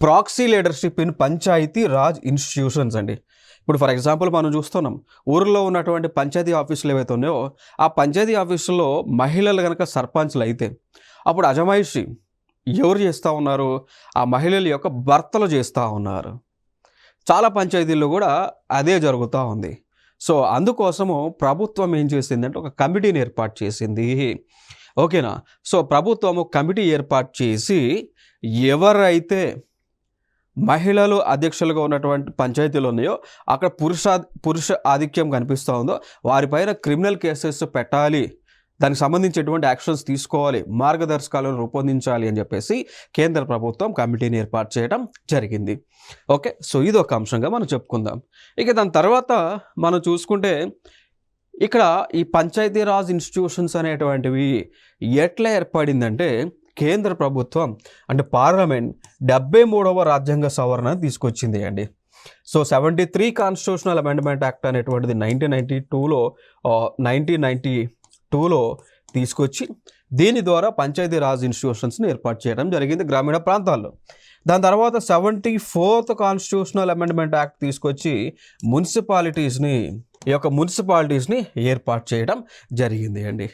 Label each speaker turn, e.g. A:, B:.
A: Proxy leadership in panchayati raj institutions అండి. ఇప్పుడు for example మనం చూస్తున్నాం ఊరిలో ఉన్నటువంటి పంచాయతీ ఆఫీసులు ఏవైతే ఉన్నాయో ఆ పంచాయతీ ఆఫీసులో మహిళలు కనుక సర్పంచ్లు అయితే అప్పుడు అజమాయిషి ఎవరు చేస్తూ ఉన్నారు? ఆ మహిళల యొక్క భర్తలు చేస్తూ ఉన్నారు. చాలా పంచాయతీల్లో కూడా అదే జరుగుతూ ఉంది. సో అందుకోసము ప్రభుత్వం ఏం చేసిందంటే ఒక కమిటీని ఏర్పాటు చేసింది. ఓకేనా? సో ప్రభుత్వము కమిటీ ఏర్పాటు చేసి ఎవరైతే మహిళలు అధ్యక్షులుగా ఉన్నటువంటి పంచాయతీలు ఉన్నాయో అక్కడ పురుష పురుష ఆధిక్యం కనిపిస్తూ ఉందో వారిపైన క్రిమినల్ కేసెస్ పెట్టాలి. దానికి సంబంధించేటువంటి యాక్షన్స్ తీసుకోవాలి మార్గదర్శకాలను రూపొందించాలి అని చెప్పేసి కేంద్ర ప్రభుత్వం కమిటీని ఏర్పాటు చేయడం జరిగింది. ఓకే సో ఇది ఒక అంశంగా మనం చెప్పుకుందాం. ఇక దాని తర్వాత మనం చూసుకుంటే ఇక్కడ ఈ పంచాయతీరాజ్ ఇన్స్టిట్యూషన్స్ అనేటువంటివి ఎట్లా ఏర్పడిందంటే కేంద్ర ప్రభుత్వం అంటే పార్లమెంట్ డెబ్బై మూడవ రాజ్యాంగ సవరణ తీసుకొచ్చింది అండి. So seventy three constitutional amendment act అనేటువంటిది నైన్టీన్ నైంటీ టూలో నైన్టీన్ నైంటీ టూలో తీసుకొచ్చి దీని ద్వారా పంచాయతీ రాజ్ ఇన్స్టిట్యూషన్స్ని ఏర్పాటు చేయడం జరిగింది గ్రామీణ ప్రాంతాల్లో. దాని తర్వాత seventy fourth constitutional amendment act తీసుకొచ్చి మున్సిపాలిటీస్ని ఈ యొక్క మున్సిపాలిటీస్ని ఏర్పాటు చేయడం జరిగింది అండి.